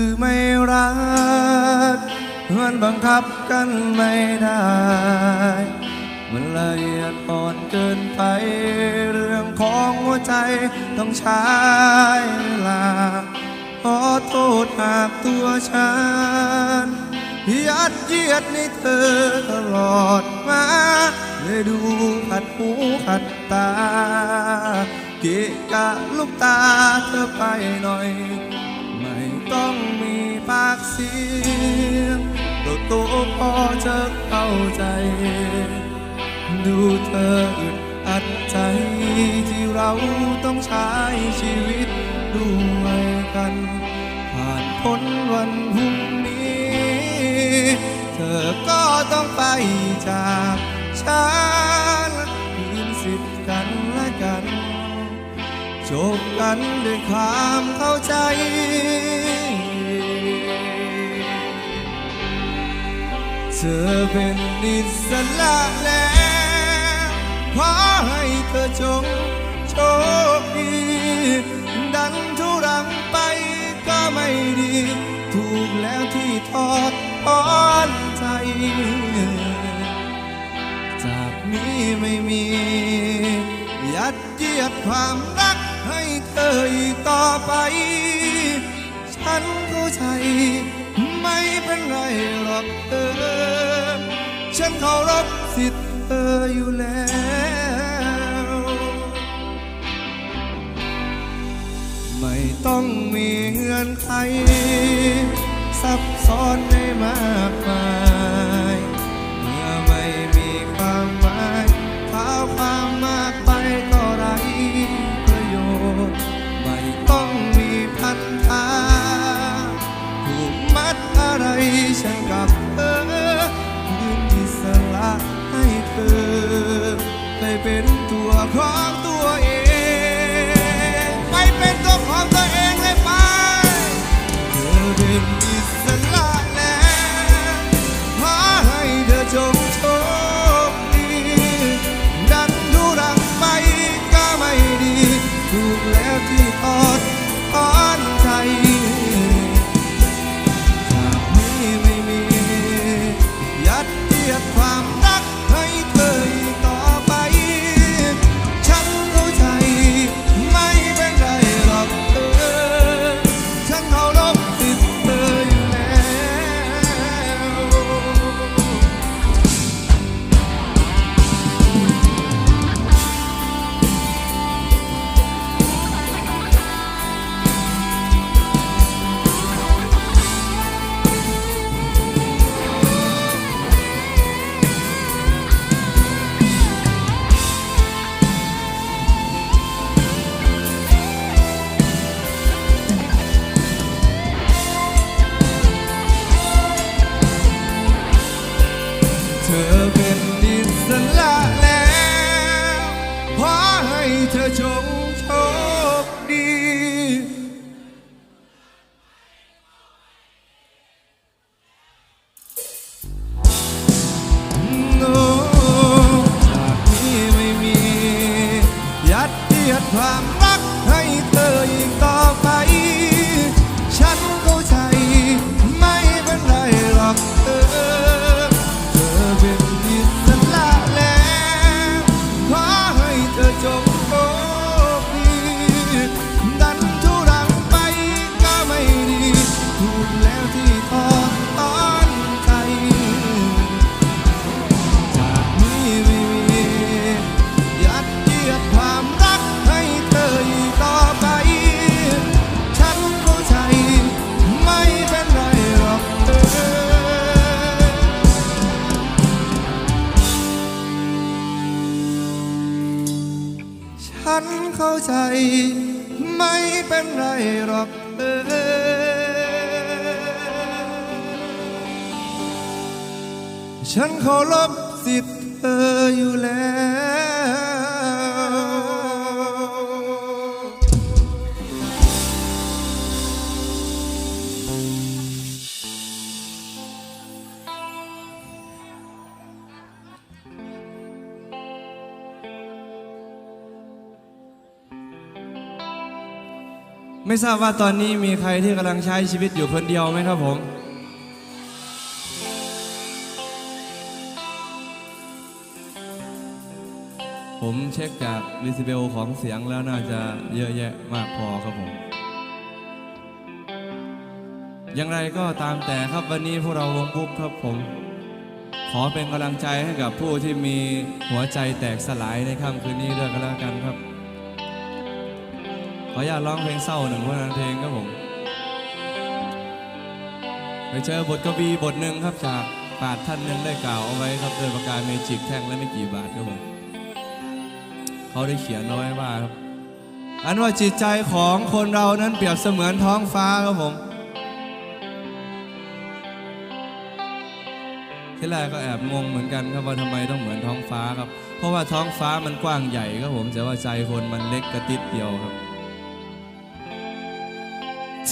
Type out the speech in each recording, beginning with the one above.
คือไม่รักมันบังคับกันไม่ได้ มันละเอียดอ่อนเกินไป เรื่องของหัวใจต้องใช้เวลาขอโทษหากตัวฉันยัดเยียดในเธอตลอดมาเลยดูขัดหูขัดตา เกะกะลูกตาเธอไปหน่อย ไม่ต้องากเสียงโตโตพอจะเข้าใจ ดูเธออึดอัดใจที่เราต้องใช้ชีวิตด้วยกัน ผ่านพ้นวันพรุ่งนี้ เธอก็ต้องไปจากฉันคืนสิทธิ์กันและกันจบกันด้วยความเข้าใจ เธอเป็นอิสระแล้วขอให้เธอจงโชคดีดันทุรังไปก็ไม่ดี ถูกแล้วที่ทอดถอนใจ จากนี้ไม่มี ยัดเยียดความรักให้เธออีกต่อไป ฉันเข้าใจ ไม่เป็นไรหรอกเธอฉันเคารพสิทธิ์เธออยู่แล้ว ไม่ต้องมีเงื่อนไขซับซ้อนในมากมาย ฉันกับเธอยืนที่สละให้เธอได้เป็นตัวของตัวเอง ไปเป็นตัวของตัวเองเลยไป เธอเป็น ยัดเยียดความรัก ฉันเข้าใจ ไม่เป็นไรหรอกเออฉันเคารพสิทธิ์เธออยู่แล้ว ไม่ทราบว่าตอนนี้มีใครที่กำลังใช้ชีวิตอยู่คนเดียวไหมครับผมผมเช็คจากรีซิเบลของเสียงแล้วน่าจะเยอะแยะมากพอครับผม อย่างไรก็ตามแต่ครับวันนี้พวกเราวงบุ๊กครับผม ขอเป็นกำลังใจให้กับผู้ที่มีหัวใจแตกสลายในค่ำคืนนี้ด้วยกันแล้วกันครับ ออนุญาตร้องเพลงเศร้าหนึ่งผลงานเพลงครับผมไปเจอบทกวีบทหนึ่งครับจากปาชญ์ท่านหนึ่งได้กล่าวเอาไว้ครับโดยประการเมจิกแท่งและไม่กี่บาทครับผมเขาได้เขียนเอาไว้ว่าครับ อันว่าจิตใจของคนเรานั้นเปรียบเสมือนท้องฟ้าครับผมที่แรกก็แอบงงเหมือนกันครับว่าทำไมต้องเหมือนท้องฟ้าครับ เพราะว่าท้องฟ้ามันกว้างใหญ่ครับผมแต่ว่าใจคนมันเล็กกระติดเดียวครับ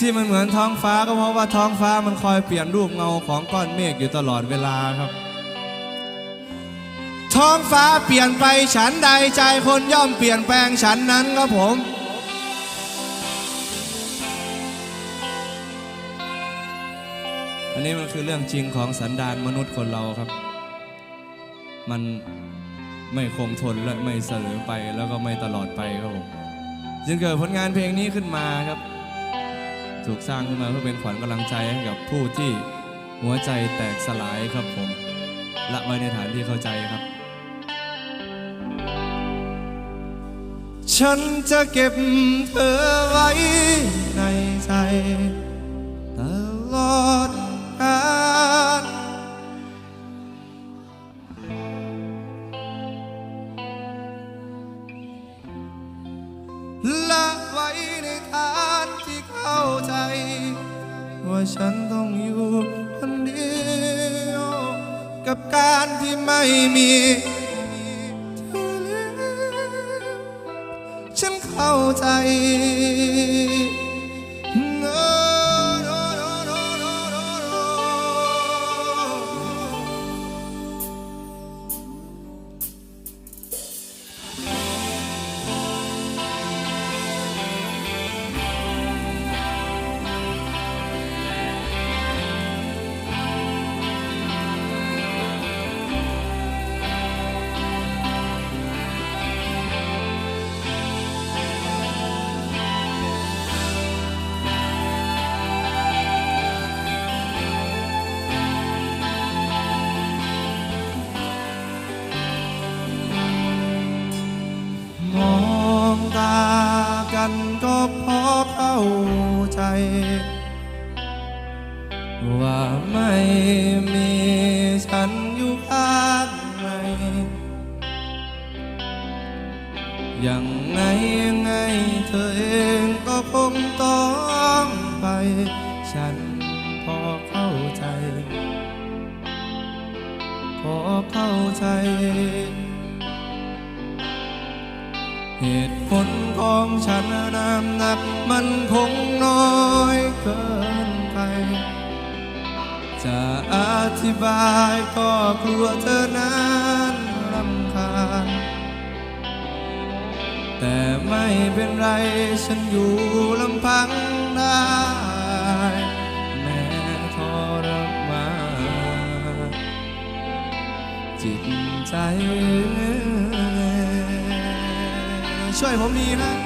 ที่มันเหมือนท้องฟ้าก็เพราะว่าท้องฟ้ามันคอยเปลี่ยนรูปเงาของก้อนเมฆอยู่ตลอดเวลาครับ ท้องฟ้าเปลี่ยนไปฉันใดใจคนย่อมเปลี่ยนแปลงฉันนั้นครับผม อันนี้มันคือเรื่องจริงของสันดานมนุษย์คนเราครับ มันไม่คงทนและไม่เสลอไปแล้วก็ไม่ตลอดไปครับผมจึงเกิดผลงานเพลงนี้ขึ้นมาครับ ถูกสร้างขึ้นมาเพื่อเป็นขวัญกำลังใจให้กับผู้ที่หัวใจแตกสลายครับผม ละไว้ในฐานที่เข้าใจครับ ฉันจะเก็บเธอไว้ในใจตลอด ว่าฉันต้องอยู่คนเดียว กับการที่ไม่มี กันก็พอเข้าใจ ว่าไม่ ของฉันน้ำหนักมันคงน้อยเกินไป จะอธิบายก็กลัวเธอนั้นรำคาญ แต่ไม่เป็นไรฉันอยู่ลำพังได้แม้ทรมานจิตใจช่วยผมดีนะ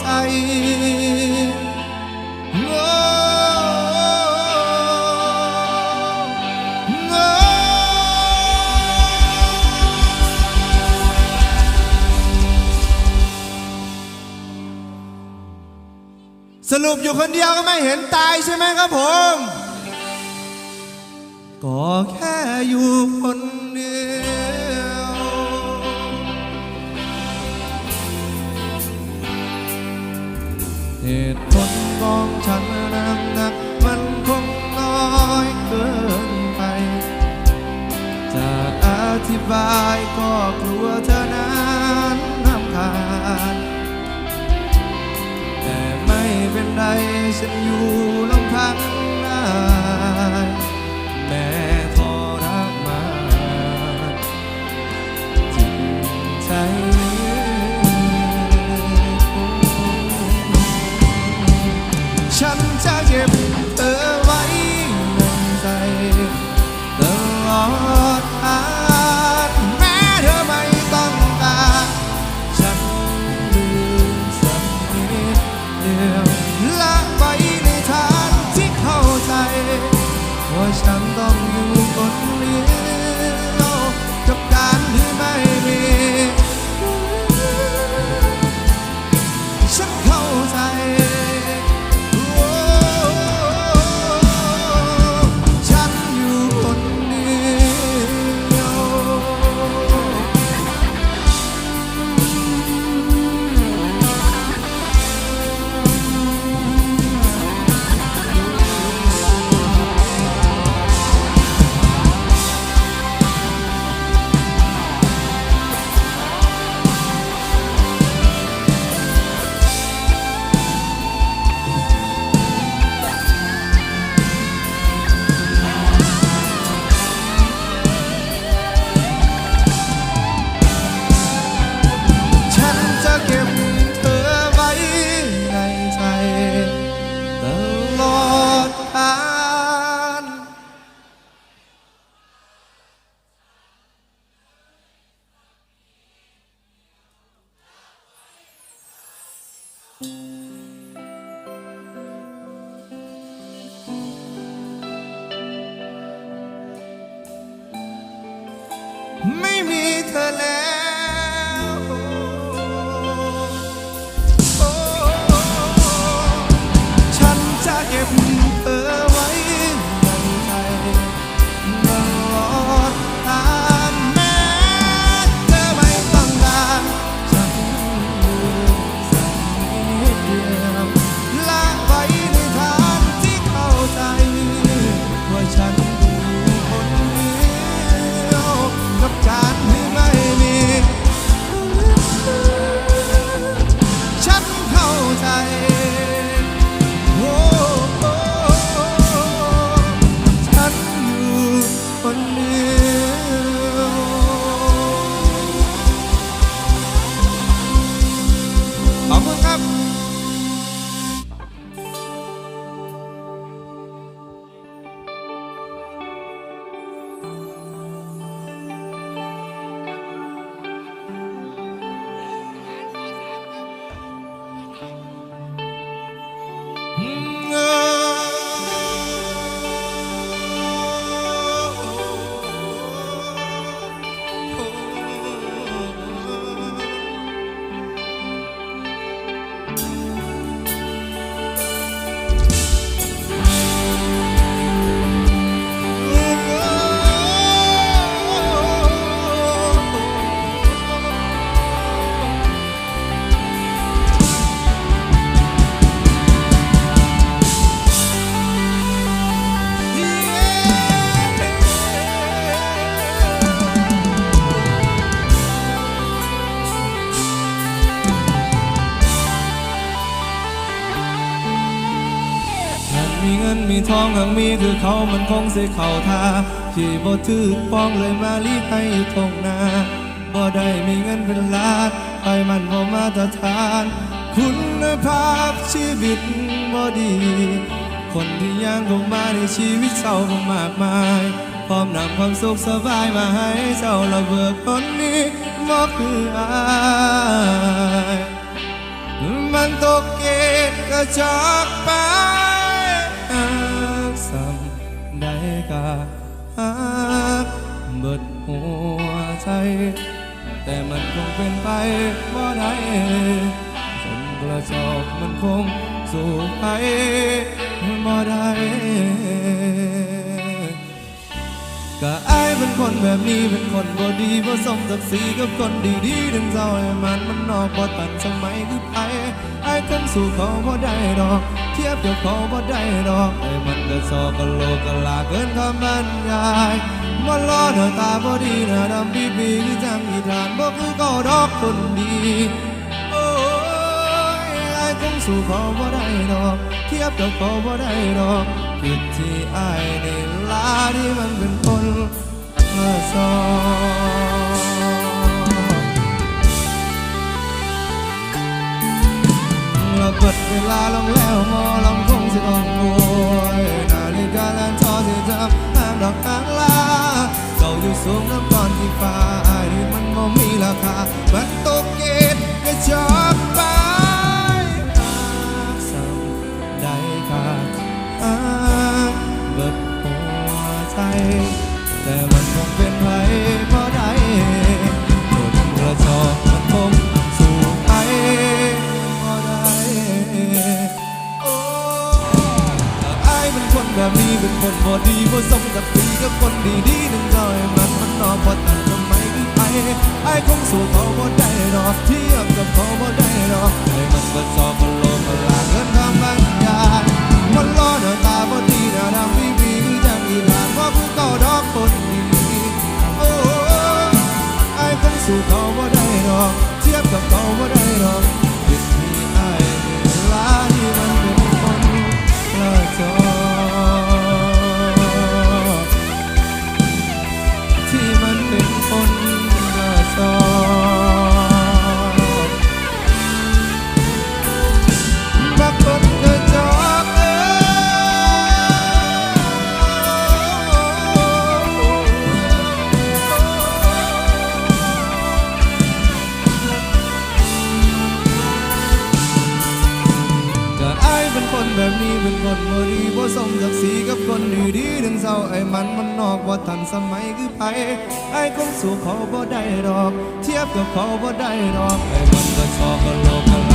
ใจโง่โสรุปอยู่คนเดียวก็ไม่เห็นตายใช่ไหมครับผม ก็แค่อยู่คนเดียว เหตุผลของฉันน้ำหนักมันคงน้อยเกินไป จะอธิบายก็กลัวเธอนั้นนำขาดแต่ไม่เป็นไรฉันอยู่ลำพัง ว่ ไม่ มีคือเขามันคงสิเข้าท่าที่บ่ถือป้องเลยมาลีให้อยู่ทงนาบ่ได้มีเงินเป็นล้านไปมันบ่มาตรฐาน คุณภาพชีวิตบ่ดี คนที่ย่างเข้ามาในชีวิตเศร้าก็มากมาย พร้อมนำความสุขสบายมาให้เจ้าระเบิดคนนี้บ่คืออายมันตกเกตกระจอกไป กาหักเบิดหัวใจ แต่มันคงเป็นไปบ่ได้คนกระจอกมันคงสู้ไปบ่ได้ ก็อายเป็นคนแบบนี้เป็นคนบ่ดีบ่สมศักดิ์ศรีกับคนดีๆถึงเจ้าให้มันมันนอกบ่ตันสมัยคือไผอายคงสู้เขาบ่ได้ดอก เทียบกับเขาบ่ได้ดอกไอ้มันก็ซอกะโลกะลาเกินคำบรรยายมันรอหน้าตาบ่ดีหน้าดำปีปีคือจังอีทานบ่คือเขาดอกคนดีโอ้ยไอายคงสู้เขาบ่ได้ดอก เทียบกับเขาบ่ได้ดอก ผิดที่อายในลาที่มันเป็นคนมาสอนระเบิดเวลาลงแล้วมอลำคงสิต้องป่วยนาฬิกาแลนทอที่จับห้างดอกข้างลาเจ้าอยู่สูงน้ำก่อนที่ฟ้าอายนี่มันบ่มีราคามันตกเกณฑ์ก็ชอบไป แต่มันคงเป็นไรเพราะใดจนกระจอกมันคงสู่ไปเพราะใดโอ้ถ้าอายเป็นคนแบบนี้เป็นคนบ่ดีบ่สมกับปีกับคนดีๆนึ่งจอยมันมันนอพอตันทำไมคือไปไอายคงสู้เขาบ่ได้ดอกเทียบกับเขาบ่ได้ดอกไอ้มันก็สอบมันโลก อีหลานว่าผู้เก่าดอกคนดีโอ้ไอ้คงสู่เขาบ่ได้ดอก เทียบกับเขาบ่ได้ดอก คงสู้เขาบ่ได้ดอก เทียบกับเขาบ่ได้ดอกไอ้มันก็ชอบก็โลก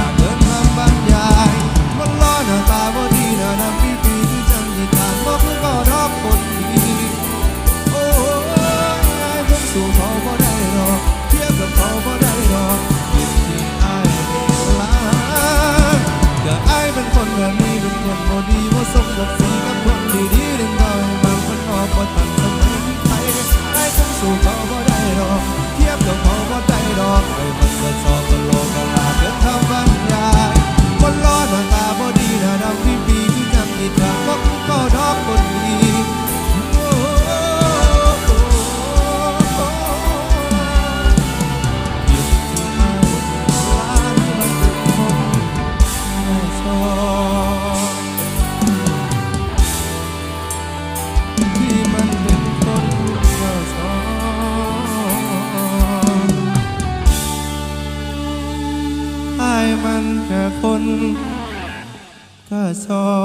อ้